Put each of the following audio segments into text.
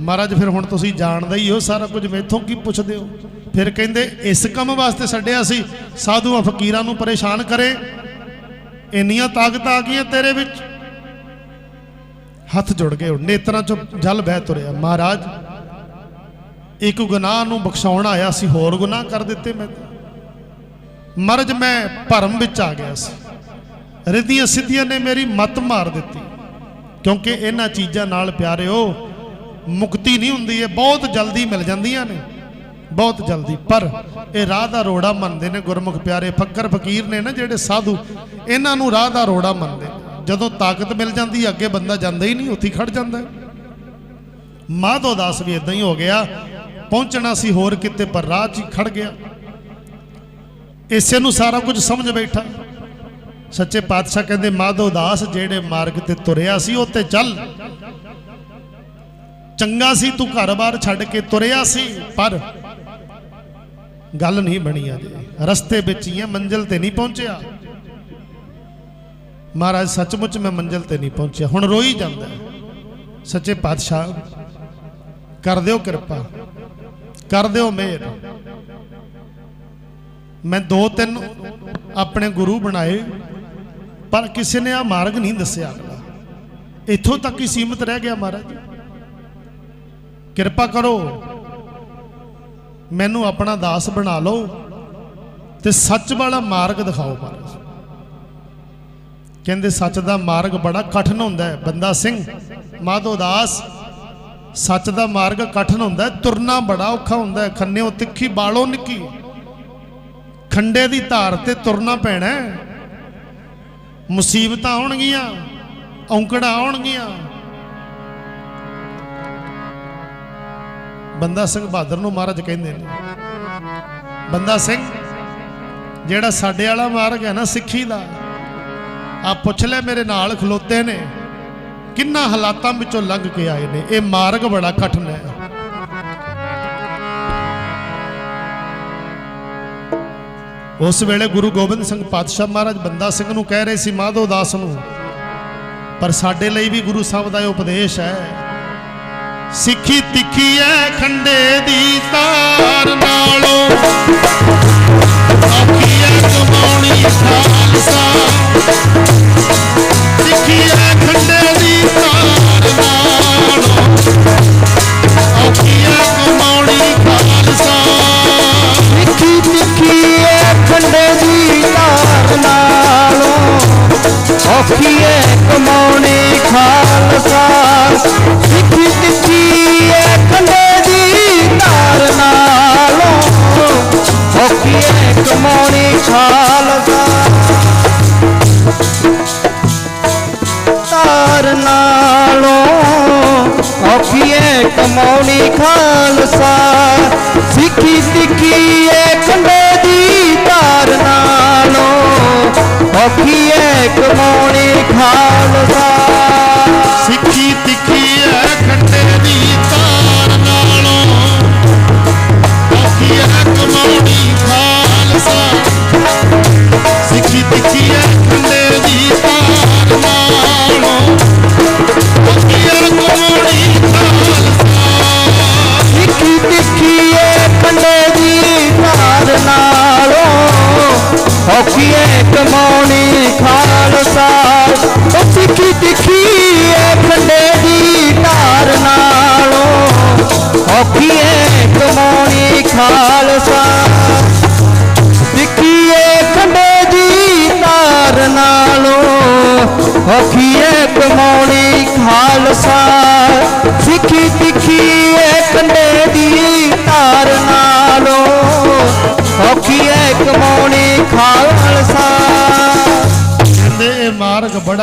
ਮਹਾਰਾਜ, ਫਿਰ ਹੁਣ ਤੁਸੀਂ ਜਾਣਦਾ ਹੀ ਹੋ ਸਾਰਾ ਕੁਝ, ਮੈਥੋਂ ਕੀ ਪੁੱਛਦੇ ਹੋ? ਫਿਰ ਕਹਿੰਦੇ, ਇਸ ਕੰਮ ਵਾਸਤੇ ਛੱਡਿਆ ਸੀ ਸਾਧੂਆਂ ਫਕੀਰਾਂ ਨੂੰ ਪਰੇਸ਼ਾਨ ਕਰੇ, ਇੰਨੀਆਂ ਤਾਕਤਾਂ ਆ ਗਈਆਂ ਤੇਰੇ ਵਿੱਚ। ਹੱਥ ਜੁੜ ਗਏ ਹੁਣ ਨੇਤਰਾਂ ਚੋਂ ਜਲ ਬਹਿ ਤੁਰਿਆ। ਮਹਾਰਾਜ, ਇੱਕ ਗੁਨਾਹ ਨੂੰ ਬਖਸ਼ਾਉਣ ਆਇਆ ਸੀ, ਹੋਰ ਗੁਨਾਹ ਕਰ ਦਿੱਤੇ ਮੈਂ ਮਰਜ ਮੈਂ ਭਰਮ ਵਿੱਚ ਆ ਗਿਆ ਸੀ। ਰਿੱਧੀਆਂ ਸਿੱਧੀਆਂ ਨੇ ਮੇਰੀ ਮਤ ਮਾਰ ਦਿੱਤੀ। ਕਿਉਂਕਿ ਇਹਨਾਂ ਚੀਜ਼ਾਂ ਨਾਲ ਪਿਆਰਿਓ ਮੁਕਤੀ ਨਹੀਂ ਹੁੰਦੀ, ਇਹ ਬਹੁਤ ਜਲਦੀ ਮਿਲ ਜਾਂਦੀਆਂ ਨੇ। ਬਹੁਤ ਜਲਦੀ। ਪਰ ਇਹ ਰਾਹ ਦਾ ਰੋੜਾ ਮੰਨਦੇ ਨੇ ਗੁਰਮੁਖ ਪਿਆਰੇ। ਫੱਕਰ ਫਕੀਰ ਨੇ ਨਾ ਜਿਹੜੇ ਸਾਧੂ, ਇਹਨਾਂ ਨੂੰ ਰਾਹ ਦਾ ਰੋੜਾ ਮੰਨਦੇ। ਨੇ ਜਦੋਂ ਤਾਕਤ ਮਿਲ ਜਾਂਦੀ, ਅੱਗੇ ਬੰਦਾ ਜਾਂਦਾ ਹੀ ਨਹੀਂ, ਉੱਥੇ ਹੀ ਖੜ ਜਾਂਦਾ। ਮਾਧੋ ਦਾਸ ਵੀ ਇਦਾਂ ਹੀ ਹੋ ਗਿਆ। ਪਹੁੰਚਣਾ ਸੀ ਹੋਰ ਕਿਤੇ, ਪਰ ਰਾਹ 'ਚ ਹੀ ਖੜ ਗਿਆ। ਇਸੇ ਨੂੰ ਸਾਰਾ ਕੁਝ ਸਮਝ ਬੈਠਾ। ਸੱਚੇ ਪਾਤਸ਼ਾਹ ਕਹਿੰਦੇ, ਮਾਧੋ ਦਾਸ ਜਿਹੜੇ ਮਾਰਗ ਤੇ ਤੁਰਿਆ ਸੀ ਉਹ ਤੇ ਚੱਲ। ਚੰਗਾ ਸੀ, ਤੂੰ ਘਰ-ਬਾਰ ਛੱਡ ਕੇ ਤੁਰਿਆ ਸੀ। ਪਰ ਗੱਲ ਨਹੀਂ ਬਣੀ ਅਜੇ। ਰਸਤੇ ਵਿੱਚ ਹੀ ਹੈ ਮੰਜ਼ਿਲ ਤੇ ਨਹੀਂ ਪਹੁੰਚਿਆ। ਮਹਾਰਾਜ, ਸੱਚਮੁੱਚ ਮੈਂ ਮੰਜ਼ਿਲ ਤੇ ਨਹੀਂ ਪਹੁੰਚਿਆ। ਹੁਣ ਰੋਈ ਜਾਂਦਾ। ਸੱਚੇ ਪਾਤਸ਼ਾਹ, ਕਰ ਦਿਓ ਕਿਰਪਾ। ਕਰ ਦਿਓ ਮਿਹਰ। ਮੈਂ ਦੋ ਤਿੰਨ ਆਪਣੇ ਗੁਰੂ ਬਣਾਏ, ਪਰ ਕਿਸੇ ਨੇ ਆ ਮਾਰਗ ਨਹੀਂ ਦੱਸਿਆ। ਅਗਲਾ ਇੱਥੋਂ ਤੱਕ ਹੀ ਸੀਮਤ ਰਹਿ ਗਿਆ ਮਹਾਰਾਜ। ਕਿਰਪਾ ਕਰੋ। ਮੈਨੂੰ ਆਪਣਾ ਦਾਸ ਬਣਾ ਲਓ ਤੇ ਸੱਚ ਵਾਲਾ ਮਾਰਗ ਦਿਖਾਓ ਮਹਾਰਾਜ। ਕਹਿੰਦੇ ਸੱਚ ਦਾ ਮਾਰਗ ਬੜਾ ਕਠਿਨ ਹੁੰਦਾ ਹੈ। ਬੰਦਾ ਸਿੰਘ, ਮਾਧੋ ਦਾਸ, ਸੱਚ ਦਾ ਮਾਰਗ ਕਠਿਨ ਹੁੰਦਾ ਤੁਰਨਾ ਬੜਾ ਔਖਾ ਹੁੰਦਾ ਖੰਨਿਓ ਤਿੱਖੀ, ਬਾਲੋ ਨਿੱਕੀ। ਖੰਡੇ ਦੀ ਧਾਰ ਤੇ ਤੁਰਨਾ ਪੈਣਾ ਮੁਸੀਬਤਾਂ ਆਉਣਗੀਆਂ ਔਂਕੜਾਂ ਆਉਣਗੀਆਂ ਬੰਦਾ ਸਿੰਘ ਬਹਾਦਰ ਨੂੰ ਮਹਾਰਾਜ ਕਹਿੰਦੇ ਨੇ। ਬੰਦਾ ਸਿੰਘ, ਜਿਹੜਾ ਸਾਡੇ ਵਾਲਾ ਮਾਰਗ ਹੈ ਨਾ ਸਿੱਖੀ ਦਾ ਆ ਪੁੱਛ ਲੈ ਮੇਰੇ ਨਾਲ ਖਲੋਤੇ ਨੇ, ਕਿੰਨਾ ਹਾਲਾਤਾਂ ਵਿੱਚੋਂ ਲੰਘ ਕੇ ਆਏ ਨੇ, ਇਹ ਮਾਰਗ ਬੜਾ ਕਠਿਨ ਹੈ। ਉਸ ਵੇਲੇ ਗੁਰੂ ਗੋਬਿੰਦ ਸਿੰਘ ਪਾਤਸ਼ਾਹ ਮਹਾਰਾਜ ਬੰਦਾ ਸਿੰਘ ਨੂੰ ਕਹਿ ਰਹੇ ਸੀ, ਮਾਧੋ ਦਾਸ ਨੂੰ, ਪਰ ਸਾਡੇ ਲਈ ਵੀ ਗੁਰੂ ਸਾਹਿਬ ਦਾ ਇਹ ਉਪਦੇਸ਼ ਹੈ ਸਿੱਖੀ ਤਿੱਖੀ ਐ ਖੰਡੇ ਦੀ ਤਾਰ ਨਾਲੋਂ। ਔਖੀ ਐ ਕਮਾਉਣੀ ਖਾਲਸਾ। ਸਿੱਖੀ ਐ ਖੰਡੇ ਦੀ ਤਾਰ ਨਾਲੋਂ। ਔਖੀ ਐ ਕਮਾਉਣੀ ਖਾਲਸਾ। ਸਿੱਖੀ ਸਿੱਖੀ ਏ ਕੰਡੇ ਦੀ ਧਾਰ ਨਾਲੋਂ ਔਖੀ ਏ ਕਮਾਉਣੀ ਖਾਲਸਾ। ਸਿੱਖੀ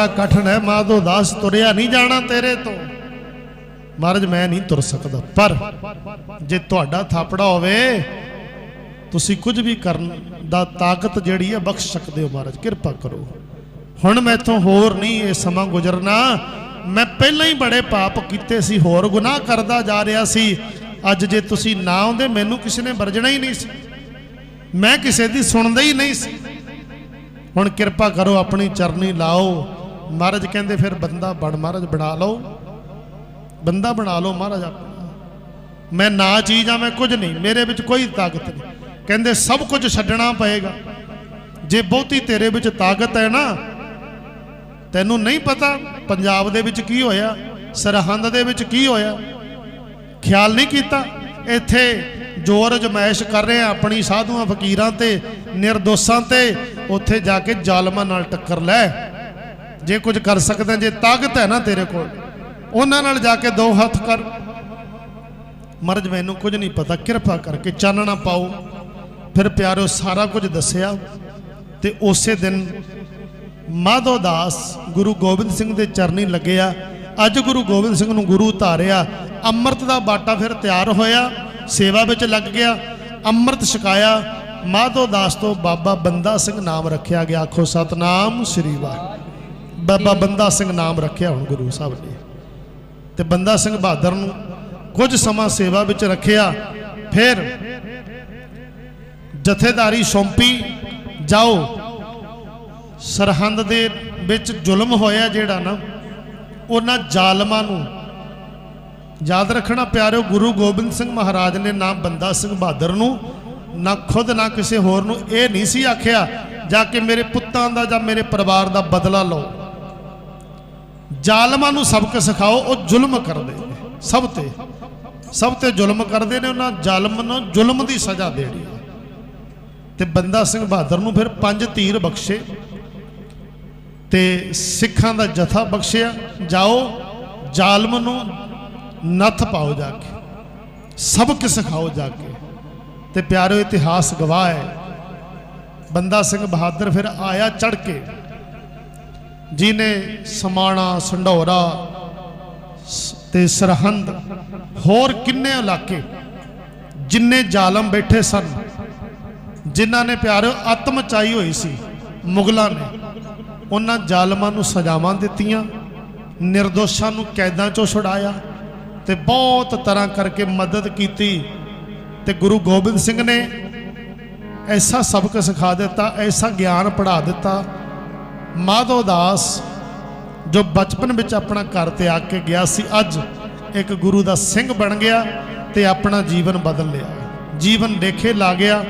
ਬੜਾ ਕਠਿਨ ਹੈ ਮਾਧੋ ਦਾਸ ਤੁਰਿਆ ਨਹੀਂ ਜਾਣਾ ਤੇਰੇ ਤੋਂ। ਮਹਾਰਾਜ, ਮੈਂ ਨਹੀਂ ਤੁਰ ਸਕਦਾ, ਪਰ ਜੇ ਤੁਹਾਡਾ ਥਾਪੜਾ ਹੋਵੇ, ਤੁਸੀਂ ਕੁਝ ਵੀ ਕਰਨ ਦਾ ਤਾਕਤ ਜਿਹੜੀ ਹੈ, ਬਖਸ਼ ਸਕਦੇ ਹੋ ਮਹਾਰਾਜ, ਕਿਰਪਾ ਕਰੋ। ਹੁਣ ਮੈਥੋਂ ਹੋਰ ਨਹੀਂ ਇਹ ਸਮਾਂ ਗੁਜ਼ਰਨਾ। ਮੈਂ ਪਹਿਲਾਂ ਹੀ ਬੜੇ ਪਾਪ ਕੀਤੇ ਸੀ, ਹੋਰ ਗੁਨਾਹ ਕਰਦਾ ਜਾ ਰਿਹਾ ਸੀ। ਅੱਜ ਜੇ ਤੁਸੀਂ ਨਾ ਆਉਂਦੇ, ਮੈਨੂੰ ਕਿਸੇ ਨੇ ਵਰਜਣਾ ਹੀ ਨਹੀਂ ਸੀ। ਮੈਂ ਕਿਸੇ ਦੀ ਸੁਣਦਾ ਹੀ ਨਹੀਂ ਸੀ। ਹੁਣ ਕਿਰਪਾ ਕਰੋ, ਆਪਣੀ ਚਰਨੀ ਲਾਓ। ਮਹਾਰਾਜ ਕਹਿੰਦੇ ਫਿਰ ਬੰਦਾ ਬਣ, ਮਹਾਰਾਜ ਬਣਾ ਲਓ। ਬੰਦਾ ਬਣਾ ਲਓ, ਮਹਾਰਾਜ ਆਪਣਾ ਮੈਂ ਨਾ ਚੀਜ਼ ਆ, ਮੈਂ ਕੁਝ ਨਹੀਂ, ਮੇਰੇ ਵਿੱਚ ਕੋਈ ਤਾਕਤ ਨਹੀਂ। ਕਹਿੰਦੇ ਸਭ ਕੁਝ ਛੱਡਣਾ ਪਏਗਾ। ਜੇ ਬਹੁਤੀ ਤੇਰੇ ਵਿੱਚ ਤਾਕਤ ਹੈ ਨਾ, ਤੈਨੂੰ ਨਹੀਂ ਪਤਾ ਪੰਜਾਬ ਦੇ ਵਿੱਚ ਕੀ ਹੋਇਆ, ਸਰਹੰਦ ਦੇ ਵਿੱਚ ਕੀ ਹੋਇਆ। ਖਿਆਲ ਨਹੀਂ ਕੀਤਾ, ਇੱਥੇ ਜੋਰ ਜਮੈਸ਼ ਕਰ ਰਹੇ ਆ ਆਪਣੀ ਸਾਧੂਆਂ, ਫਕੀਰਾਂ ਤੇ, ਨਿਰਦੋਸ਼ਾਂ ਤੇ, ਉੱਥੇ ਜਾ ਕੇ ਜ਼ਾਲਮਾਂ ਨਾਲ ਟੱਕਰ ਲੈ। ਜੇ ਕੁਝ ਕਰ ਸਕਦਾ, ਜੇ ਤਾਕਤ ਹੈ ਨਾ ਤੇਰੇ ਕੋਲ, ਉਹਨਾਂ ਨਾਲ ਜਾ ਕੇ ਦੋ ਹੱਥ ਕਰ। ਮਰਜ, ਮੈਨੂੰ ਕੁਝ ਨਹੀਂ ਪਤਾ, ਕਿਰਪਾ ਕਰਕੇ ਚਾਨਣਾ ਪਾਓ। ਫਿਰ ਪਿਆਰੋ, ਸਾਰਾ ਕੁਝ ਦੱਸਿਆ। ਤੇ ਉਸੇ ਦਿਨ ਮਾਧੋ ਦਾਸ ਗੁਰੂ ਗੋਬਿੰਦ ਸਿੰਘ ਦੇ ਚਰਨੀ ਲੱਗਿਆ। ਅੱਜ ਗੁਰੂ ਗੋਬਿੰਦ ਸਿੰਘ ਨੂੰ ਗੁਰੂ ਧਾਰਿਆ। ਅੰਮ੍ਰਿਤ ਦਾ ਬਾਟਾ ਫਿਰ ਤਿਆਰ ਹੋਇਆ, ਸੇਵਾ ਵਿੱਚ ਲੱਗ ਗਿਆ। ਅੰਮ੍ਰਿਤ ਛਕਾਇਆ। ਮਾਧੋ ਦਾਸ ਤੋਂ ਬਾਬਾ ਬੰਦਾ ਸਿੰਘ ਨਾਮ ਰੱਖਿਆ ਗਿਆ। ਆਖੋ, ਸਤਨਾਮ ਸ੍ਰੀ ਵਾਹਿਗੁਰੂ। ਬਾਬਾ ਬੰਦਾ ਸਿੰਘ ਨਾਮ ਰੱਖਿਆ ਹੁਣ ਗੁਰੂ ਸਾਹਿਬ ਨੇ। ਤੇ ਬੰਦਾ ਸਿੰਘ ਬਹਾਦਰ ਨੂੰ ਕੁਝ ਸਮਾਂ ਸੇਵਾ ਵਿੱਚ ਰੱਖਿਆ, ਫਿਰ ਜਥੇਦਾਰੀ ਸੌਂਪੀ, ਜਾਓ। ਸਰਹੰਦ ਦੇ ਵਿੱਚ ਜ਼ੁਲਮ ਹੋਇਆ ਜਿਹੜਾ ਨਾ, ਉਹਨਾਂ ਜ਼ਾਲਮਾਂ ਨੂੰ ਯਾਦ ਰੱਖਣਾ ਪਿਆਰਿਓ, ਗੁਰੂ ਗੋਬਿੰਦ ਸਿੰਘ ਮਹਾਰਾਜ ਨੇ ਨਾ ਬੰਦਾ ਸਿੰਘ ਬਹਾਦਰ ਨੂੰ, ਨਾ ਖੁਦ, ਨਾ ਕਿਸੇ ਹੋਰ ਨੂੰ ਇਹ ਨਹੀਂ ਸੀ ਆਖਿਆ, ਜਾ ਕੇ ਮੇਰੇ ਪੁੱਤਾਂ ਦਾ ਜਾਂ ਮੇਰੇ ਪਰਿਵਾਰ ਦਾ ਬਦਲਾ ਲਓ। ਜ਼ਾਲਮਾਂ ਨੂੰ ਸਬਕ ਸਿਖਾਓ, ਉਹ ਜ਼ੁਲਮ ਕਰਦੇ ਨੇ। ਸਭ ਤੇ ਸਭ ਤੇ ਜ਼ੁਲਮ ਕਰਦੇ ਨੇ, ਉਹਨਾਂ ਜ਼ਾਲਮ ਨੂੰ ਜ਼ੁਲਮ ਦੀ ਸਜ਼ਾ ਦੇਣੀ ਤੇ ਬੰਦਾ ਸਿੰਘ ਬਹਾਦਰ ਨੂੰ ਫਿਰ ਪੰਜ ਤੀਰ ਬਖਸ਼ੇ, ਤੇ ਸਿੱਖਾਂ ਦਾ ਜਥਾ ਬਖਸ਼ਿਆ। ਜਾਓ, ਜ਼ਾਲਮ ਨੂੰ ਨੱਥ ਪਾਓ ਜਾ ਕੇ, ਸਬਕ ਸਿਖਾਓ ਜਾ ਕੇ। ਤੇ ਪਿਆਰਿਓ ਇਤਿਹਾਸ ਗਵਾਹ ਹੈ। ਬੰਦਾ ਸਿੰਘ ਬਹਾਦਰ ਫਿਰ ਆਇਆ ਚੜ ਕੇ ਜਿਨੇ ਸਮਾਣਾ ਸੰਢੌਰਾ ਸ- ਤੇ ਸਰਹੰਦ, ਹੋਰ ਕਿੰਨੇ ਇਲਾਕੇ ਜਿੰਨੇ ਜ਼ਾਲਮ ਬੈਠੇ ਸਨ, ਜਿਨ੍ਹਾਂ ਨੇ ਪਿਆਰ ਆਤਮ ਚਾਈ ਹੋਈ ਸੀ, ਮੁਗਲਾਂ ਨੇ, ਉਹਨਾਂ ਜ਼ਾਲਮਾਂ ਨੂੰ ਸਜ਼ਾਵਾਂ ਦਿੱਤੀਆਂ, ਨਿਰਦੋਸ਼ਾਂ ਨੂੰ ਕੈਦਾਂ ਚੋਂ ਛੁਡਾਇਆ ਤੇ ਬਹੁਤ ਤਰ੍ਹਾਂ ਕਰਕੇ ਮਦਦ ਕੀਤੀ ਤੇ ਗੁਰੂ ਗੋਬਿੰਦ ਸਿੰਘ ਨੇ ਐਸਾ ਸਬਕ ਸਿਖਾ ਦਿੱਤਾ, ਐਸਾ ਗਿਆਨ ਪੜ੍ਹਾ ਦਿੱਤਾ ਮਾਧੋ ਦਾਸ, ਜੋ ਬਚਪਨ ਵਿੱਚ ਆਪਣਾ ਘਰ ਤਿਆਗ ਕੇ ਗਿਆ ਸੀ, ਅੱਜ ਇੱਕ ਗੁਰੂ ਦਾ ਸਿੰਘ ਬਣ ਗਿਆ ਤੇ ਆਪਣਾ ਜੀਵਨ ਬਦਲ ਲਿਆ। ਜੀਵਨ ਦੇਖੇ ਲਾ ਗਿਆ।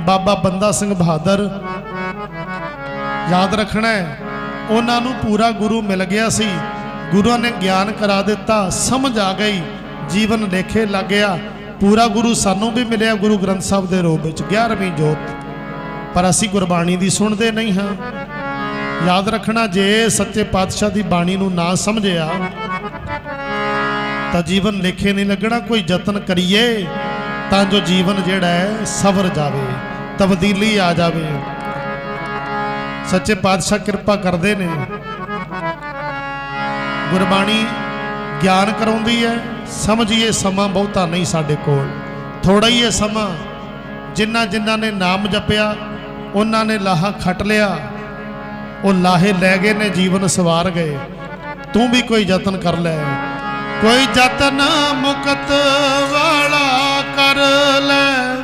ਬਾਬਾ ਬੰਦਾ ਸਿੰਘ ਬਹਾਦਰ, ਯਾਦ ਰੱਖਣਾ ਹੈ, ਉਹਨਾਂ ਨੂੰ ਪੂਰਾ ਗੁਰੂ ਮਿਲ ਗਿਆ ਸੀ। ਗੁਰੂਆਂ ਨੇ ਗਿਆਨ ਕਰਾ ਦਿੱਤਾ, ਸਮਝ ਆ ਗਈ, ਜੀਵਨ ਦੇਖੇ ਲੱਗ ਗਿਆ। ਪੂਰਾ ਗੁਰੂ ਸਾਨੂੰ ਵੀ ਮਿਲਿਆ, ਗੁਰੂ ਗ੍ਰੰਥ ਸਾਹਿਬ ਦੇ ਰੂਪ ਵਿੱਚ। 11ਵੀਂ ਜੋਤ। ਪਰ ਅਸੀਂ ਗੁਰਬਾਣੀ ਦੀ ਸੁਣਦੇ ਨਹੀਂ ਹਾਂ। ਯਾਦ ਰੱਖਣਾ ਜੇ ਸੱਚੇ ਪਾਤਸ਼ਾਹ ਦੀ ਬਾਣੀ ਨੂੰ ਨਾ ਸਮਝਿਆ, ਤਾਂ ਜੀਵਨ ਲੇਖੇ ਨਹੀਂ ਲੱਗਣਾ, ਕੋਈ ਯਤਨ ਕਰੀਏ ਤਾਂ ਜੋ ਜੀਵਨ ਜਿਹੜਾ ਹੈ ਸਵਰ ਜਾਵੇ, ਤਬਦੀਲੀ ਆ ਜਾਵੇ। ਸੱਚੇ ਪਾਤਸ਼ਾਹ ਕਿਰਪਾ ਕਰਦੇ ਨੇ। ਗੁਰਬਾਣੀ ਗਿਆਨ ਕਰਾਉਂਦੀ ਹੈ, ਸਮਝੀਏ ਸਮਾਂ ਬਹੁਤਾ ਨਹੀਂ ਸਾਡੇ ਕੋਲ। ਥੋੜਾ ਹੀ ਹੈ ਸਮਾਂ ਜਿਨ੍ਹਾਂ ਜਿਨ੍ਹਾਂ ਨੇ ਨਾਮ ਜਪਿਆ, ਉਹਨਾਂ ਨੇ ਲਾਹਾ ਖੱਟ ਲਿਆ। ਉਹ ਲਾਹੇ ਲੈ ਗਏ ਨੇ, ਜੀਵਨ ਸਵਾਰ ਗਏ। ਤੂੰ ਵੀ ਕੋਈ ਯਤਨ ਕਰ ਲੈ। ਕੋਈ ਯਤਨ ਮੁਕਤ ਵਾਲਾ ਕਰ ਲੈ।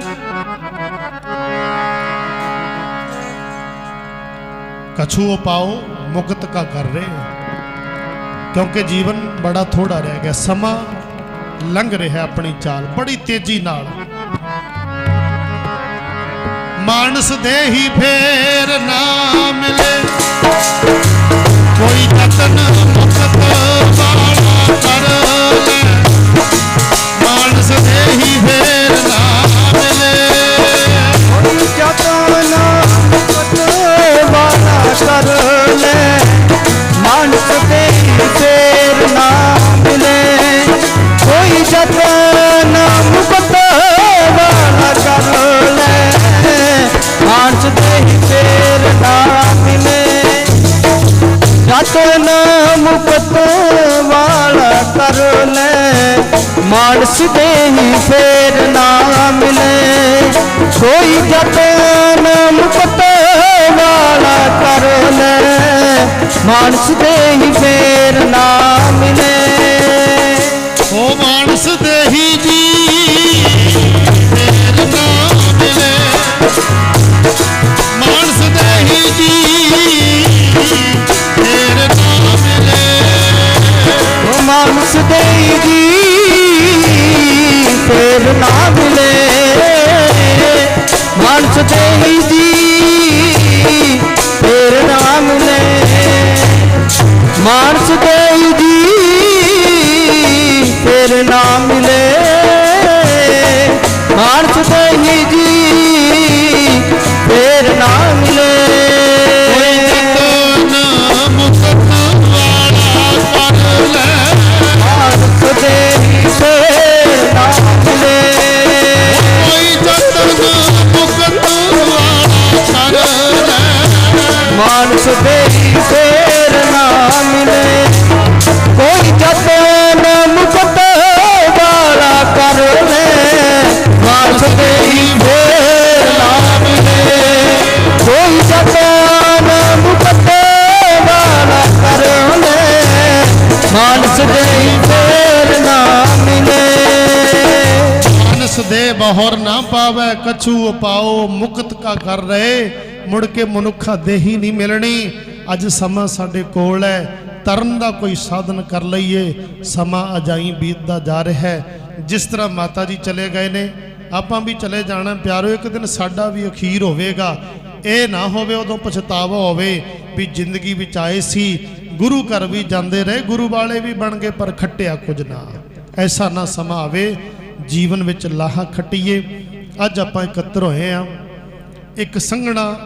ਕਛੂ ਪਾਓ, ਮੁਕਤ ਕਾ ਕਰ ਰਹੇ। ਕਿਉਂਕਿ ਜੀਵਨ ਬੜਾ ਥੋੜਾ ਰਹਿ ਗਿਆ। ਸਮਾਂ ਲੰਘ ਰਿਹਾ ਆਪਣੀ ਚਾਲ, ਬੜੀ ਤੇਜ਼ੀ ਨਾਲ। ਮਾਨਸ ਦੇ ਹੀ ਫੇਰ ਨਾ ਮਿਲੇ। ਕੋਈ ਯਤਨ ਮੁਕਤ ਵਾਲਾ ਕਰ ਲੈ। ਮਾਨਸ ਦੇ ਫੇਰ ਨਾ ਮਿਲੇ। ਕੋਈ ਜਤਨ ਮੁਕਤ ਵਾਲਾ ਕਰ ਲੈ। ਮਾਨਸ ਦੇ ਮਾਨਸ ਹੀ ਫੇਰ ਨਾ ਮਿਲੇ। ਕੋਈ ਜਤਨ ਮੁਕਤ ਵਾਲਾ ਕਰ ਲੈ। ਮਾਨਸ ਦੇ ਹੀ ਫੇਰ ਨਾ ਮਿਲੇ। ਓ ਮਾਨਸ ਫੇਰ ਫੇਰ ਨਾ ਮਿਲੇ। ਮਾਨਸ ਦੇਹੀ ਜੀ ਫੇਰ ਨਾ। ਮਿਲੇ ਮਾਨਸ ਦੇਹੀ ਮਾਨਸ ਦੇਹੀ ਫੇਰ ਨਾ ਮਿਲੇ ਕੋਈ ਜਤਨ ਮੁਕਤ ਵਾਲਾ ਕਰ ਲੈ ਮਾਨਸ ਦੇਹੀ ਫੇਰ ਨਾ ਮਿਲੇ ਕੋਈ ਜਤਨ ਮੁਕਤ ਵਾਲਾ ਕਰ ਲੈ ਮਾਨਸ ਦੇਹੀ ਫੇਰ ਨਾ ਮਿਲੇ ਮਾਨਸ ਦੇ ਬਹੁਰ ਨਾ ਪਾਵੇ, ਕਛੂ ਪਾਓ ਮੁਕਤ ਕਾ ਕਰ ਰਹੇ। ਮੁੜ ਕੇ ਮਨੁੱਖਾ ਦੇਹੀ ਨਹੀਂ ਮਿਲਣੀ। ਅੱਜ ਸਮਾਂ ਸਾਡੇ ਕੋਲ ਹੈ। ਤਰਨ ਦਾ ਕੋਈ ਸਾਧਨ ਕਰ ਲਈਏ। ਸਮਾਂ ਅਜਾਈ ਬੀਤਦਾ ਜਾ ਰਿਹਾ ਹੈ। ਜਿਸ ਤਰ੍ਹਾਂ ਮਾਤਾ ਜੀ ਚਲੇ ਗਏ ਨੇ, ਆਪਾਂ ਵੀ ਚਲੇ ਜਾਣਾ। ਪਿਆਰੋ, ਇੱਕ ਦਿਨ ਸਾਡਾ ਵੀ ਅਖੀਰ ਹੋਵੇਗਾ। ਇਹ ਨਾ ਹੋਵੇ, ਉਦੋਂ ਪਛਤਾਵਾ ਹੋਵੇ ਵੀ ਜ਼ਿੰਦਗੀ ਵਿੱਚ ਆਏ ਸੀ। ਗੁਰੂ ਘਰ ਵੀ ਜਾਂਦੇ ਰਹੇ, ਗੁਰੂ ਵਾਲੇ ਵੀ ਬਣ ਗਏ, ਪਰ ਖੱਟਿਆ ਕੁਝ ਨਾ। ਐਸਾ ਨਾ ਸਮਾਂ ਆਵੇ, ਜੀਵਨ ਵਿੱਚ ਲਾਹਾ ਖੱਟੀਏ। ਅੱਜ ਆਪਾਂ ਇਕੱਤਰ ਹੋਏ ਆ ਇੱਕ ਸੰਘਣਾ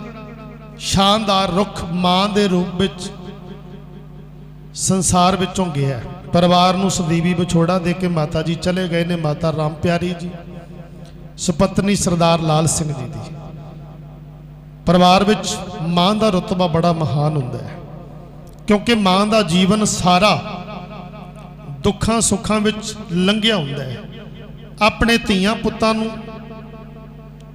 ਸ਼ਾਨਦਾਰ ਰੁੱਖ ਮਾਂ ਦੇ ਰੂਪ ਵਿੱਚ ਸੰਸਾਰ ਵਿੱਚੋਂ ਗਿਆ ਪਰਿਵਾਰ ਨੂੰ ਸਦੀਵੀ ਵਿਛੋੜਾ ਦੇ ਕੇ ਮਾਤਾ ਜੀ ਚਲੇ ਗਏ ਨੇ, ਮਾਤਾ ਰਾਮ ਪਿਆਰੀ ਜੀ, ਸੁਪਤਨੀ ਸਰਦਾਰ ਲਾਲ ਸਿੰਘ ਜੀ ਦੀ। ਪਰਿਵਾਰ ਵਿੱਚ ਮਾਂ ਦਾ ਰੁਤਬਾ ਬੜਾ ਮਹਾਨ ਹੁੰਦਾ ਹੈ, ਕਿਉਂਕਿ ਮਾਂ ਦਾ ਜੀਵਨ ਸਾਰਾ ਦੁੱਖਾਂ ਸੁੱਖਾਂ ਵਿੱਚ ਲੰਘਿਆ ਹੁੰਦਾ ਹੈ। ਆਪਣੇ ਧੀਆਂ ਪੁੱਤਾਂ ਨੂੰ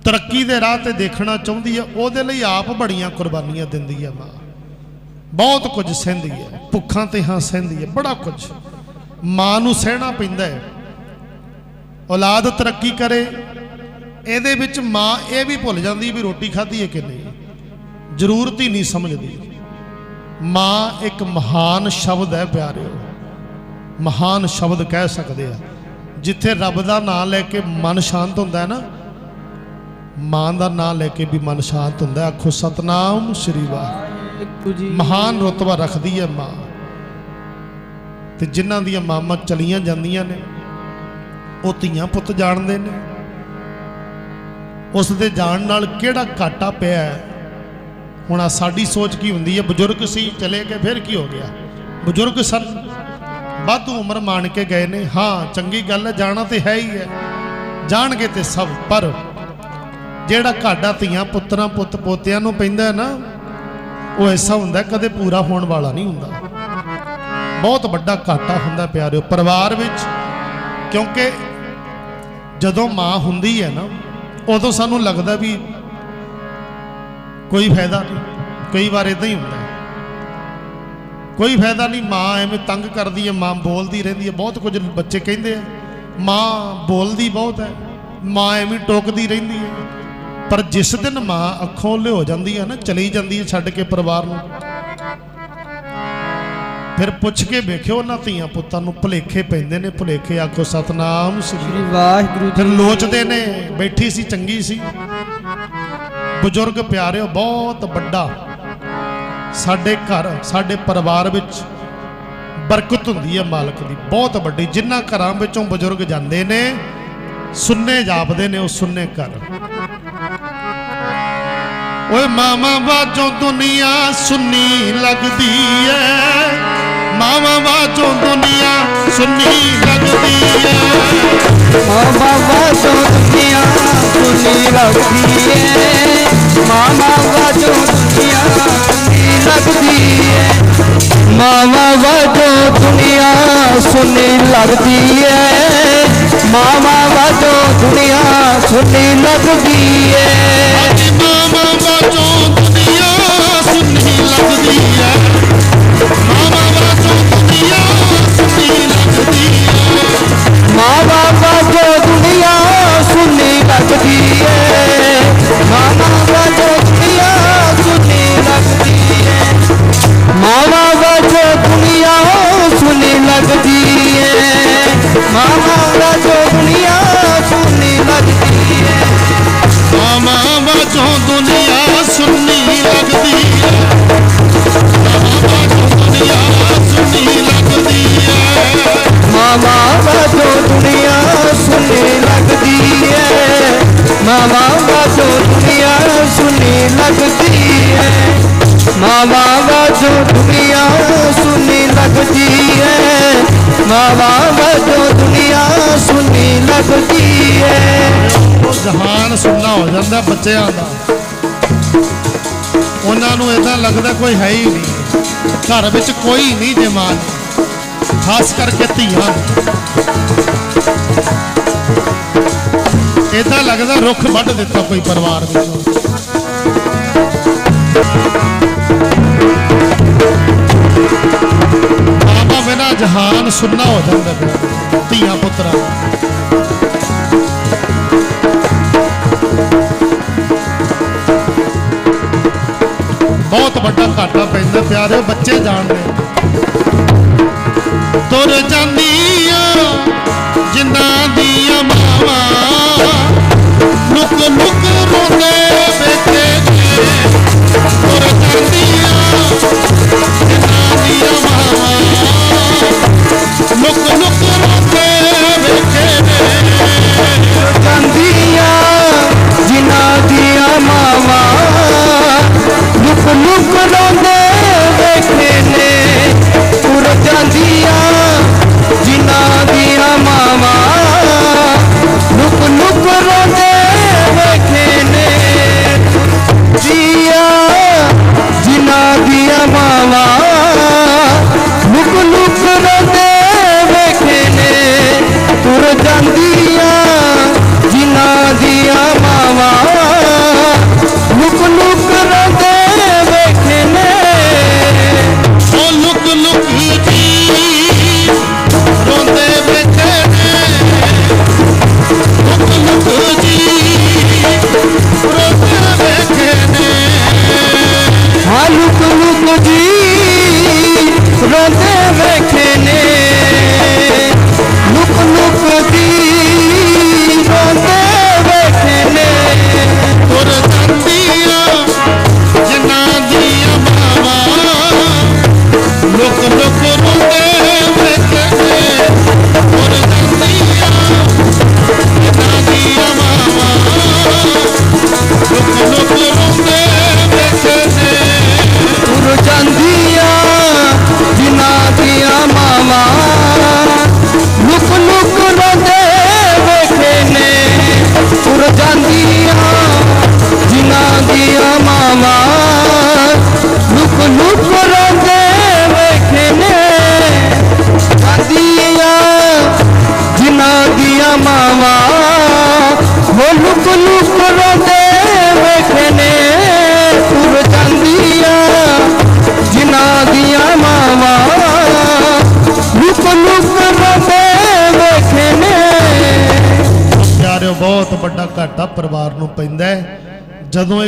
ਤਰੱਕੀ ਦੇ ਰਾਹ ਤੇ ਦੇਖਣਾ ਚਾਹੁੰਦੀ ਹੈ, ਉਹਦੇ ਲਈ ਆਪ ਬੜੀਆਂ ਕੁਰਬਾਨੀਆਂ ਦਿੰਦੀ ਹੈ ਮਾਂ। ਬਹੁਤ ਕੁਝ ਸਹਿੰਦੀ ਹੈ, ਭੁੱਖਾਂ ਤੇ ਹਾਂ ਸਹਿੰਦੀ ਹੈ, ਬੜਾ ਕੁਝ। ਮਾਂ ਨੂੰ ਸਹਿਣਾ ਪੈਂਦਾ ਹੈ। ਔਲਾਦ ਤਰੱਕੀ ਕਰੇ, ਇਹਦੇ ਵਿੱਚ ਮਾਂ ਇਹ ਵੀ ਭੁੱਲ ਜਾਂਦੀ ਵੀ ਰੋਟੀ ਖਾਧੀ ਹੈ ਕਿ ਨਹੀਂ। ਜ਼ਰੂਰਤ ਹੀ ਨਹੀਂ ਸਮਝਦੀ। ਮਾਂ ਇੱਕ ਮਹਾਨ ਸ਼ਬਦ ਹੈ ਪਿਆਰਿਓ। ਮਹਾਨ ਸ਼ਬਦ ਕਹਿ ਸਕਦੇ ਆ। ਜਿੱਥੇ ਰੱਬ ਦਾ ਨਾਮ ਲੈ ਕੇ ਮਨ ਸ਼ਾਂਤ ਹੁੰਦਾ ਹੈ ਨਾ ਮਾਂ ਦਾ ਨਾਮ ਲੈ ਕੇ ਵੀ ਮਨ ਸ਼ਾਂਤ ਹੁੰਦਾ। ਆਖੋ ਸਤਨਾਮ ਸ੍ਰੀ ਵਾਹਿਗੁਰੂ ਜੀ। ਮਹਾਨ ਰਤਬਾ ਰੱਖਦੀ ਹੈ ਮਾਂ। ਤੇ ਜਿਨ੍ਹਾਂ ਦੀਆਂ ਮਾਮਾ ਚਲੀਆਂ ਜਾਂਦੀਆਂ ਨੇ ਉਹ ਧੀਆਂ ਪੁੱਤ ਜਾਣਦੇ ਨੇ। ਉਸ ਦੇ ਜਾਣ ਨਾਲ ਕਿਹੜਾ ਘਾਟਾ ਪਿਆ ਹੁਣ ਆ ਸਾਡੀ ਸੋਚ ਕੀ ਹੁੰਦੀ ਹੈ? ਬਜ਼ੁਰਗ ਸੀ ਚਲੇ ਗਏ ਫਿਰ ਕੀ ਹੋ ਗਿਆ? ਬਜ਼ੁਰਗ ਸਨ। ਵਾਧੂ ਉਮਰ ਮਾਣ ਕੇ ਗਏ ਨੇ। ਹਾਂ ਚੰਗੀ ਗੱਲ ਹੈ ਜਾਣਾ ਤੇ ਹੈ ਹੀ ਹੈ। ਜਾਣਗੇ ਤੇ ਸਭ ਪਰ ਜਿਹੜਾ ਘਾਟਾ ਧੀਆਂ ਪੁੱਤਰਾਂ ਪੁੱਤ ਪੋਤਿਆਂ ਨੂੰ ਪੈਂਦਾ ਨਾ, ਉਹ ਐਸਾ ਹੁੰਦਾ ਕਦੇ ਪੂਰਾ ਹੋਣ ਵਾਲਾ ਨਹੀਂ ਹੁੰਦਾ। ਬਹੁਤ ਵੱਡਾ ਘਾਟਾ ਹੁੰਦਾ ਪਿਆਰਿਓ, ਪਰਿਵਾਰ ਵਿੱਚ, ਕਿਉਂਕਿ ਜਦੋਂ ਮਾਂ ਹੁੰਦੀ ਹੈ ਨਾ, ਉਦੋਂ ਸਾਨੂੰ ਲੱਗਦਾ ਵੀ ਕੋਈ ਫਾਇਦਾ ਨਹੀਂ, ਕਈ ਵਾਰ ਇਦਾਂ ਹੀ ਹੁੰਦਾ। ਕੋਈ ਫਾਇਦਾ ਨਹੀਂ, ਮਾਂ ਐਵੇਂ ਤੰਗ ਕਰਦੀ ਹੈ, ਮਾਂ ਬੋਲਦੀ ਰਹਿੰਦੀ ਹੈ, ਬਹੁਤ ਕੁਝ ਬੱਚੇ ਕਹਿੰਦੇ ਆ, ਮਾਂ ਬੋਲਦੀ ਬਹੁਤ ਹੈ, ਮਾਂ ਐਵੇਂ ਟੋਕਦੀ ਰਹਿੰਦੀ ਹੈ। ਪਰ ਜਿਸ ਦਿਨ ਮਾਂ ਅੱਖੋਂ ਲਿਓ ਜਾਂਦੀ ਹੈ ਨਾ ਚਲੀ ਜਾਂਦੀ ਹੈ ਛੱਡ ਕੇ ਪਰਿਵਾਰ ਨੂੰ ਫਿਰ ਪੁੱਛ ਕੇ ਵੇਖਿਓ ਉਹਨਾਂ ਧੀਆਂ ਪੁੱਤਾਂ ਨੂੰ ਭੁਲੇਖੇ ਪੈਂਦੇ ਨੇ ਭੁਲੇਖੇ ਆਖੋ ਸਤਨਾਮ ਸ੍ਰੀ ਵਾਹਿਗੁਰੂ ਫਿਰ ਲੋਚਦੇ ਨੇ ਬੈਠੀ ਸੀ ਚੰਗੀ ਸੀ। ਬਜ਼ੁਰਗ ਪਿਆਰਿਓ ਬਹੁਤ ਵੱਡਾ ਸਾਡੇ ਘਰ ਸਾਡੇ ਪਰਿਵਾਰ ਵਿੱਚ ਬਰਕਤ ਹੁੰਦੀ ਹੈ ਮਾਲਕ ਦੀ ਬਹੁਤ ਵੱਡੀ। ਜਿਨ੍ਹਾਂ ਘਰਾਂ ਵਿੱਚੋਂ ਬਜ਼ੁਰਗ ਜਾਂਦੇ ਨੇ ਸੁੰਨੇ ਜਾਪਦੇ ਨੇ ਉਹ ਸੁੰਨੇ ਘਰ। ਓਏ ਮਾਮਾ ਬਾਜੋਂ ਦੁਨੀਆ ਸੁੰਨੀ ਲੱਗਦੀ ਐ। ਮਾਮਾ ਬਾਜੋਂ ਦੁਨੀਆ ਸੁੰਨੀ ਲੱਗਦੀ ਐ। ਮਾਂ ਬਾਬਾ ਤੋਂ ਦੁਨੀਆ ਸੁਣੀ ਲੱਗਦੀ ਏ ਮਾਂ ਬਾਬਾ ਤੋਂ ਦੁਨੀਆ ਸੁਣੀ ਲੱਗਦੀ ਏ ਮਾਂ ਬਾਬਾ ਦੁਨੀਆ ਸੁਣੀ ਲੱਗਦੀ ਏ ਮਾਂ ਬਾਬਾ ਤੋਂ ਦੁਨੀਆ ਸੁਣੀ ਲੱਗਦੀ ਏ ਅੱਜ ਮਾਮਾ ਬਾਜੋਂ ਦੁਨੀਆ ਸੁੰਨੀ ਲੱਗਦੀ ਐ ਮਾਮਾ ਬਾਜੋਂ ਦੁਨੀਆ ਸੁੰਨੀ ਲੱਗਦੀ ਐ ਮਾਂ ਬਾਬਾ ਜੋ ਦੁਨੀਆ ਸੁਣੀ ਲੱਗਦੀ ਏ ਮਾਂ ਬਾਬਾ ਜੋ ਦੁਨੀਆ ਸੁਣੀ ਲੱਗਦੀ ਏ ਮਾਂ ਬਾਬਾ ਜੋ ਦੁਨੀਆ ਜਾਂਦਾ ਬੱਚਿਆਂ ਦਾ। ਉਹਨਾਂ ਨੂੰ ਇਦਾਂ ਲੱਗਦਾ ਕੋਈ ਹੈ ਹੀ ਨਹੀਂ। ਘਰ ਵਿੱਚ ਕੋਈ ਨਹੀਂ ਜੇ ਖਾਸ ਕਰਕੇ ਧੀਆਂ ਇਦਾਂ ਲੱਗਦਾ ਰੁੱਖ ਵੱਢ ਦਿੱਤਾ ਕੋਈ ਪਰਿਵਾਰ ਵਿੱਚੋਂ। ਮਾਂ ਬਿਨਾ ਜਹਾਨ ਸੁਣਨਾ ਹੋ ਜਾਂਦਾ। ਧੀਆਂ ਪੁੱਤਰਾਂ ਬਹੁਤ ਵੱਡਾ ਘਾਟਾ ਪੈਂਦਾ, ਪਿਆਰੇ ਬੱਚੇ ਜਾਣਦੇ ਤੁਰ ਜਾਂਦੀਆਂ ਜਿਨ੍ਹਾਂ ਦੀਆਂ ਮਾਵਾਂ ਲੁਕ ਲੁਕ ਰੋਂਦੇ ਬੈਠੇ ਤੁਰ ਜਾਂਦੀਆਂ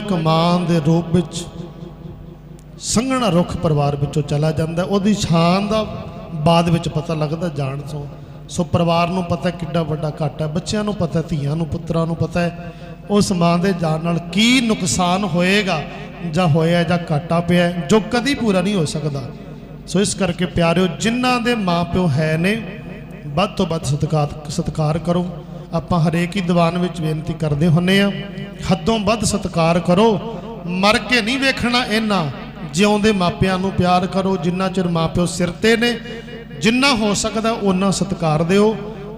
ਇੱਕ ਮਾਂ ਦੇ ਰੂਪ ਵਿੱਚ ਸੰਘਣਾ ਰੁੱਖ ਪਰਿਵਾਰ ਵਿੱਚੋਂ ਚਲਾ ਜਾਂਦਾ ਉਹਦੀ ਸ਼ਾਨ ਦਾ ਬਾਅਦ ਵਿੱਚ ਪਤਾ ਲੱਗਦਾ, ਜਾਣ ਤੋਂ ਸੋ ਪਰਿਵਾਰ ਨੂੰ ਪਤਾ ਕਿੱਡਾ ਵੱਡਾ ਘਾਟਾ ਹੈ। ਬੱਚਿਆਂ ਨੂੰ ਪਤਾ ਧੀਆਂ ਨੂੰ, ਪੁੱਤਰਾਂ ਨੂੰ ਪਤਾ ਹੈ, ਉਸ ਮਾਂ ਦੇ ਜਾਣ ਨਾਲ ਕੀ ਨੁਕਸਾਨ ਹੋਏਗਾ ਜਾਂ ਹੋਇਆ ਜਾਂ ਘਾਟਾ ਪਿਆ ਜੋ ਕਦੀ ਪੂਰਾ ਨਹੀਂ ਹੋ ਸਕਦਾ। ਸੋ ਇਸ ਕਰਕੇ ਪਿਆਰਿਓ, ਜਿਨ੍ਹਾਂ ਦੇ ਮਾਪਿਓ ਹੈ ਨੇ, ਵੱਧ ਤੋਂ ਵੱਧ ਸਤਿਕਾਰ ਸਤਿਕਾਰ ਕਰੋ। ਆਪਾਂ ਹਰੇਕ ਹੀ ਦੀਵਾਨ ਵਿੱਚ ਬੇਨਤੀ ਕਰਦੇ ਹੁੰਨੇ ਆ, ਹੱਦੋਂ ਵੱਧ ਸਤਿਕਾਰ ਕਰੋ, ਮਰ ਕੇ ਨਹੀਂ ਵੇਖਣਾ ਇਹਨਾਂ, ਜਿਉਂਦੇ ਮਾਪਿਆਂ ਨੂੰ ਪਿਆਰ ਕਰੋ, ਜਿੰਨਾ ਚਿਰ ਮਾਪਿਓ ਸਿਰ ਤੇ ਨੇ, ਜਿੰਨਾ ਹੋ ਸਕਦਾ ਉਹਨਾਂ ਸਤਿਕਾਰ ਦਿਓ,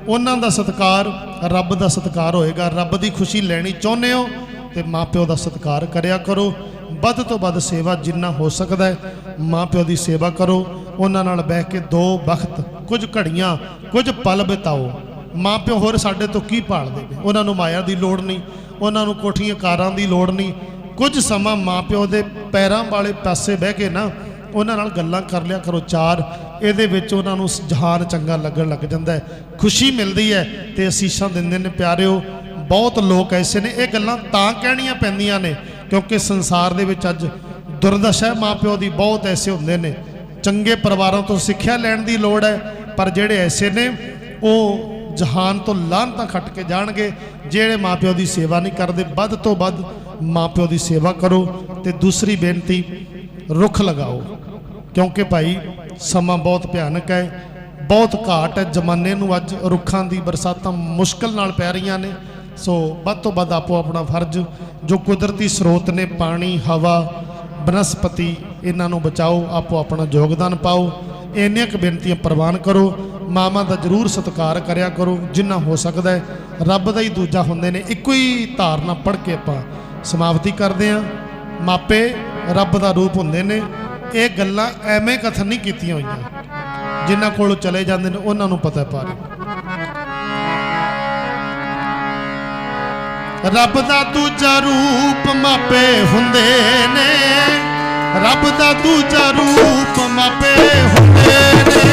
ਉਹਨਾਂ ਦਾ ਸਤਿਕਾਰ ਰੱਬ ਦਾ ਸਤਿਕਾਰ ਹੋਏਗਾ, ਰੱਬ ਦੀ ਖੁਸ਼ੀ ਲੈਣੀ ਚਾਹੁੰਦੇ ਹੋ, ਤੇ ਮਾਪਿਓ ਦਾ ਸਤਿਕਾਰ ਕਰਿਆ ਕਰੋ, ਵੱਧ ਤੋਂ ਵੱਧ ਸੇਵਾ ਜਿੰਨਾ ਹੋ ਸਕਦਾ ਹੈ, ਮਾਪਿਓ ਦੀ ਸੇਵਾ ਕਰੋ, ਉਹਨਾਂ ਨਾਲ ਬਹਿ ਕੇ ਦੋ ਵਕਤ ਕੁਝ ਘੜੀਆਂ, ਕੁਝ ਪਲ ਬਿਤਾਓ। ਮਾਪਿਓ ਹੋਰ ਸਾਡੇ ਤੋਂ ਕੀ ਪਾਲਦੇ ਨੇ ਉਹਨਾਂ ਨੂੰ ਮਾਇਆ ਦੀ ਲੋੜ ਨਹੀਂ, ਉਹਨਾਂ ਨੂੰ ਕੋਠੀਆਂ ਕਾਰਾਂ ਦੀ ਲੋੜ ਨਹੀਂ। ਕੁਝ ਸਮਾਂ ਮਾਪਿਓ ਦੇ ਪੈਰਾਂ ਵਾਲੇ ਪਾਸੇ ਬਹਿ ਕੇ ਨਾ ਉਹਨਾਂ ਨਾਲ ਗੱਲਾਂ ਕਰ ਲਿਆ ਕਰੋ ਚਾਰ। ਇਹਦੇ ਵਿੱਚ ਉਹਨਾਂ ਨੂੰ ਜਹਾਨ ਚੰਗਾ ਲੱਗਣ ਲੱਗ ਜਾਂਦਾ ਹੈ। ਖੁਸ਼ੀ ਮਿਲਦੀ ਹੈ ਤੇ ਅਸੀਸਾਂ ਦਿੰਦੇ ਨੇ ਪਿਆਰਿਓ, ਬਹੁਤ ਲੋਕ ਐਸੇ ਨੇ, ਇਹ ਗੱਲਾਂ ਤਾਂ ਕਹਿਣੀਆਂ ਪੈਂਦੀਆਂ ਨੇ, ਕਿਉਂਕਿ ਸੰਸਾਰ ਦੇ ਵਿੱਚ ਅੱਜ ਦੁਰਦਸ਼ਾ ਹੈ। ਮਾਪਿਓ ਦੀ ਬਹੁਤ ਐਸੇ ਹੁੰਦੇ ਨੇ। ਚੰਗੇ ਪਰਿਵਾਰਾਂ ਤੋਂ ਸਿੱਖਿਆ ਲੈਣ ਦੀ ਲੋੜ ਹੈ, ਪਰ ਜਿਹੜੇ ਐਸੇ ਨੇ, ਉਹ ਜਹਾਨ ਤੋਂ ਲਾਹਨਤਾਂ ਖੱਟ ਕੇ ਜਾਣਗੇ, ਜਿਹੜੇ ਮਾਪਿਓ ਦੀ ਸੇਵਾ ਨਹੀਂ ਕਰਦੇ। ਵੱਧ ਤੋਂ ਵੱਧ ਮਾਪਿਓ ਦੀ ਸੇਵਾ ਕਰੋ ਤੇ ਦੂਸਰੀ ਬੇਨਤੀ, ਰੁੱਖ ਲਗਾਓ। ਕਿਉਂਕਿ ਭਾਈ, ਸਮਾਂ ਬਹੁਤ ਭਿਆਨਕ ਹੈ, ਬਹੁਤ ਘਾਟ ਹੈ। ਜ਼ਮਾਨੇ ਨੂੰ ਅੱਜ ਰੁੱਖਾਂ ਦੀ ਬਰਸਾਤਾਂ ਮੁਸ਼ਕਲ ਨਾਲ ਪੈ ਰਹੀਆਂ ਨੇ। ਸੋ ਵੱਧ ਤੋਂ ਵੱਧ ਆਪੋ ਆਪਣਾ ਫਰਜ਼, ਜੋ ਕੁਦਰਤੀ ਸਰੋਤ ਨੇ ਪਾਣੀ, ਹਵਾ, ਬਨਸਪਤੀ, ਇਹਨਾਂ ਨੂੰ ਬਚਾਓ, ਆਪੋ ਆਪਣਾ ਯੋਗਦਾਨ ਪਾਓ। ਇੰਨੀਆਂ ਕੁ ਬੇਨਤੀਆਂ ਪ੍ਰਵਾਨ ਕਰੋ। ਮਾਮਾ ਦਾ ਜਰੂਰ ਸਤਿਕਾਰ ਕਰਿਆ ਕਰੋ, ਜਿੰਨਾ ਹੋ ਸਕਦਾ ਹੈ। ਰੱਬ ਦਾ ਹੀ ਦੂਜਾ ਹੁੰਦੇ ਨੇ, ਇੱਕੋ ਹੀ ਧਾਰਨਾ ਪੜ੍ਹ ਕੇ ਆਪਾਂ ਸਮਾਪਤੀ ਕਰਦੇ ਹਾਂ। ਮਾਪੇ, ਰੱਬ ਦਾ ਰੂਪ ਹੁੰਦੇ ਨੇ। ਇਹ ਗੱਲਾਂ ਐਵੇਂ ਕਥਨ ਨਹੀਂ ਕੀਤੀਆਂ ਹੋਈਆਂ। ਜਿਨ੍ਹਾਂ ਕੋਲੋਂ ਚਲੇ ਜਾਂਦੇ ਨੇ, ਉਹਨਾਂ ਨੂੰ ਪਤਾ ਪਾ ਰੱਬ ਦਾ ਦੂਜਾ ਰੂਪ ਮਾਪੇ ਹੁੰਦੇ ਨੇ। ਰੱਬ ਦਾ ਦੂਜਾ ਰੂਪ ਮਾਪੇ ਹੁੰਦੇ ਨੇ।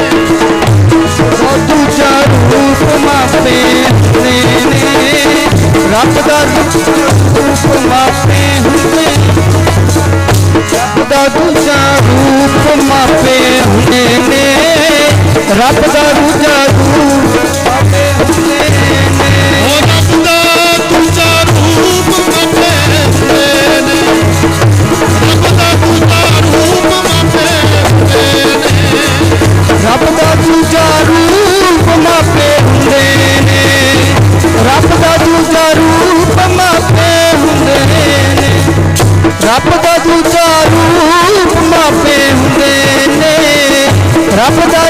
ਦੂਜਾ ਰੂਪ ਮਾਪੇ ਹੁੰਦੇ ਨੇ। ਰੱਬ ਦਾ ਰੂਪ ਮਾਪੇ ਹੁੰਦੇ ਰੱਬ ਦਾ ਦੂਜਾ ਰੂਪ ਮਾਪੇ ਹੁੰਦੇ ਨੇ। ਰੱਬ ਦਾ ਦੂਜਾ ਰੂਪ ਮਾਪੇ ਦੂਜਾ ਰੂਪ ਮਾਪੇ ਹੁੰਦੇ ਨੇ ਰੱਬ ਦਾ ਦੂਜਾ ਰੂਪ ਮਾਪੇ ਹੁੰਦੇ ਨੇ ਰੱਬ ਦਾ ਦੂਜਾ ਰੂਪ ਮਾਪੇ ਹੁੰਦੇ ਨੇ ਰੱਬ ਦਾ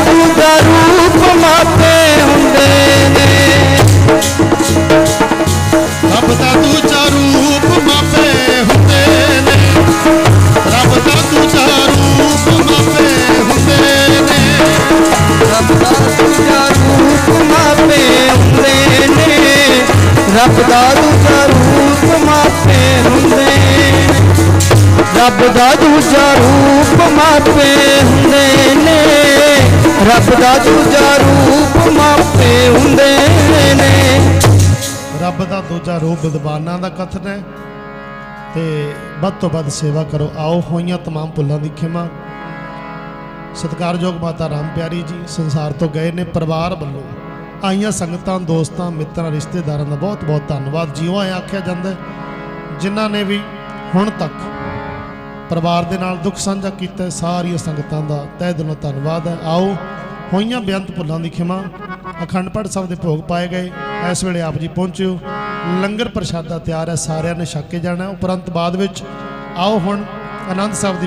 ਰੱਬ ਦਾ ਦੂਜਾ ਰੂਪ ਮਾਪੇ ਹੁੰਦੇ ਨੇ ਰੱਬ ਦਾ ਦੂਜਾ ਰੂਪ ਮਾਪੇ ਹੁੰਦੇ ਨੇ ਰੱਬ ਦਾ ਦੂਜਾ ਰੂਪ ਮਾਪੇ ਹੁੰਦੇ ਨੇ ਰੱਬ ਦਾ ਦੂਜਾ ਰੂਪ ਵਿਦਵਾਨਾਂ ਦਾ ਕਥਨ ਹੈ ਤੇ ਵੱਧ ਤੋਂ ਵੱਧ ਸੇਵਾ ਕਰੋ ਆਓ ਹੋਈਆਂ तमाम ਭੁੱਲਾਂ ਦੀ ਖਿਮਾ ਸਤਿਕਾਰਯੋਗ ਮਾਤਾ ਰਾਮ ਪਿਆਰੀ ਜੀ ਸੰਸਾਰ ਤੋਂ ਗਏ ਨੇ ਪਰਿਵਾਰ ਵੱਲੋਂ ਆਈਆਂ ਸੰਗਤਾਂ, ਦੋਸਤਾਂ, ਮਿੱਤਰਾਂ, ਰਿਸ਼ਤੇਦਾਰਾਂ ਦਾ ਬਹੁਤ ਬਹੁਤ ਧੰਨਵਾਦ। ਜਿਉਂ ਆਇਆ ਆਖਿਆ ਜਾਂਦਾ ਜਿਨ੍ਹਾਂ ਨੇ ਵੀ ਹੁਣ ਤੱਕ ਪਰਿਵਾਰ ਦੇ ਨਾਲ ਦੁੱਖ ਸਾਂਝਾ ਕੀਤਾ ਸਾਰੀਆਂ ਸੰਗਤਾਂ ਦਾ ਤਹਿ ਦਿਲੋਂ ਧੰਨਵਾਦ ਹੈ। ਆਓ, ਹੋਈਆਂ ਬੇਅੰਤ ਭੁੱਲਾਂ ਦੀ ਖਿਮਾ ਅਖੰਡ ਪਾਠ ਸਾਹਿਬ ਦੇ ਭੋਗ ਪਾਏ ਗਏ। ਇਸ ਵੇਲੇ ਆਪ ਜੀ ਪਹੁੰਚਿਓ। ਲੰਗਰ ਪ੍ਰਸ਼ਾਦਾ ਤਿਆਰ ਹੈ, ਸਾਰਿਆਂ ਨੇ ਛਕ ਕੇ ਜਾਣਾ ਉਪਰੰਤ ਬਾਅਦ ਵਿੱਚ ਆਓ ਹੁਣ ਆਨੰਦ ਸਾਹਿਬ ਦੀ